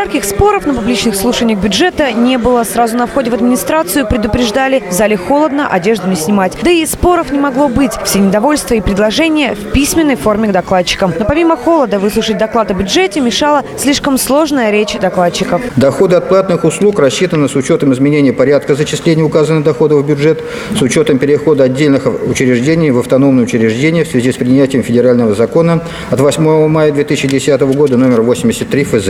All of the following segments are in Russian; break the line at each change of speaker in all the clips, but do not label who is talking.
Жарких споров на публичных слушаниях бюджета не было. Сразу на входе в администрацию предупреждали, в зале холодно, одежду не снимать. Да и споров не могло быть. Все недовольства и предложения в письменной форме к докладчикам. Но помимо холода выслушать доклад о бюджете мешала слишком сложная речь докладчиков.
Доходы от платных услуг рассчитаны с учетом изменения порядка зачисления указанных доходов в бюджет, с учетом перехода отдельных учреждений в автономные учреждения в связи с принятием федерального закона от 8 мая 2010 года номер 83 ФЗ.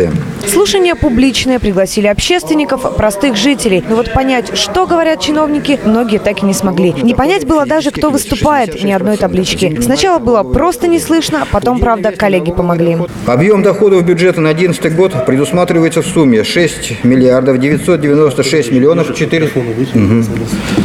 Слушания публичные, пригласили общественников, простых жителей. Но вот понять, что говорят чиновники, многие так и не смогли. Не понять было даже, кто выступает, ни одной таблички. Сначала было просто не слышно, потом, правда, коллеги помогли.
Объем доходов бюджета на 2011 год предусматривается в сумме 6 миллиардов 996 миллионов 400, Мгм.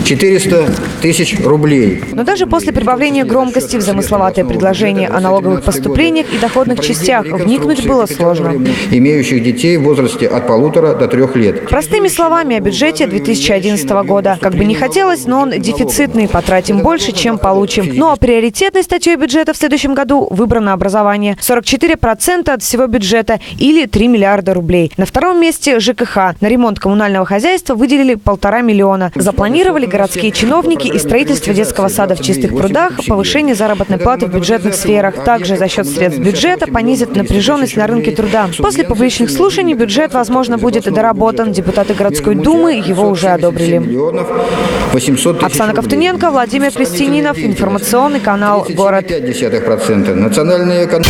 400 тысяч рублей.
Но даже после прибавления громкости в замысловатое предложение о налоговых поступлениях и доходных частях вникнуть было сложно.
имеющих детей в возрасте от полутора до трех лет.
Простыми словами о бюджете 2011 года. Как бы не хотелось, но он дефицитный, потратим больше, чем получим. Ну а приоритетной статьей бюджета в следующем году выбрано образование. 44% от всего бюджета или 3 миллиарда рублей. На втором месте ЖКХ. На ремонт коммунального хозяйства выделили полтора миллиона. Запланировали городские чиновники и строительство детского сада в чистых прудах, повышение заработной платы в бюджетных сферах. Также за счет средств бюджета понизят напряженность на рынке труда. После публичных слушаний бюджет, возможно, будет доработан. Депутаты городской думы его уже одобрили.
Миллионов 800 тысяч
Оксана. Ковтуненко, Владимир Крестининов, информационный канал «Город».
5,5%. Национальная экономика.